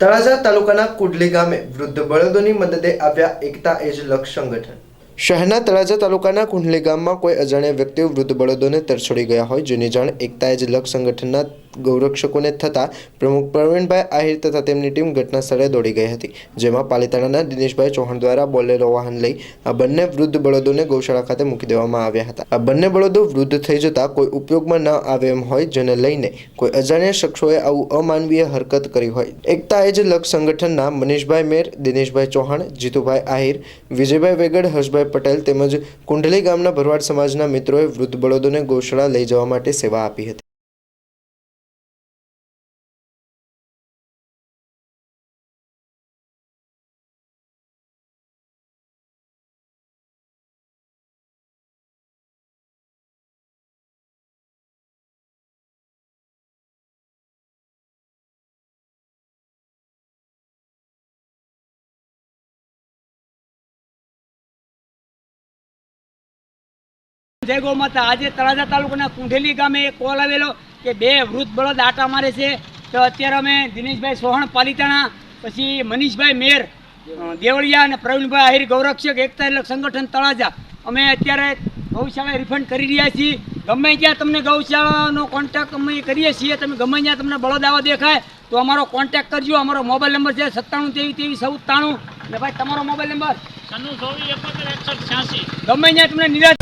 તળાજા તાલુકાના કુડલી ગામે વૃદ્ધ બળદોની મદદે આવ્યા એકતા એજ લક્ષ સંગઠન. શહેરના તળાજા તાલુકાના કુંડલી ગામમાં કોઈ અજાણ્યા વ્યક્તિઓ વૃદ્ધ બળદોને તરછોડી ગયા હોય જેની જાણ એકતા એજ લક્ષ સંગઠનના ગૌરક્ષકોને થતાં પ્રમુખ પ્રવીણભાઈ આહિર તથા તેમની ટીમ ઘટના સ્થળે દોડી ગઈ હતી, જેમાં પાલિતાણાના દિનેશભાઈ ચૌહાણ દ્વારા બોલેરો વાહન લઈ આ બંને વૃદ્ધ બળદોને ગૌશાળા ખાતે મૂકી દેવામાં આવ્યા હતા. આ બંને બળદો વૃદ્ધ થઈ જતા કોઈ ઉપયોગમાં ન આવે એમ હોય, જેને લઈને કોઈ અજાણ્યા શખ્સોએ આવું અમાનવીય હરકત કરી હોય. એકતા એજ લક્ષ સંગઠનના મનીષભાઈ મેર, દિનેશભાઈ ચૌહાણ, જીતુભાઈ આહિર, વિજયભાઈ વેગડ, હર્ષભાઈ પટેલ તેમજ કુંડલી ગામના ભરવાડ સમાજના મિત્રોએ વૃદ્ધ બળદોને ગૌશાળા લઈ જવા માટે સેવા આપી હતી. જય ગૌ માતા. આજે તળાજા તાલુકાના કુંઢેલી ગામે એક કોલ આવેલો કે બે વૃદ્ધ બળદ આટા મારે છે. તો અત્યારે અમે દિનેશભાઈ સોહણ પાલિતાણા પછી મનીષભાઈ મેર દેવળિયા અને પ્રવીણભાઈ આહિર ગૌરક્ષક એકતા એટલે સંગઠન તળાજા. અમે અત્યારે ગૌશાળા રિફંડ કરી રહ્યા છીએ. ગમે ત્યાં તમને ગૌશાળાનો કોન્ટેક્ટ અમે કરીએ છીએ તમે ગમે ત્યાં તમને બળદ આવા દેખાય તો અમારો કોન્ટેક્ટ કરજો. અમારો મોબાઈલ નંબર છે સત્તાણું તેવી તેવી સૌ ત્રાણું ને ભાઈ તમારો મોબાઈલ નંબર? ગમે ત્યાં તમને નિરાશ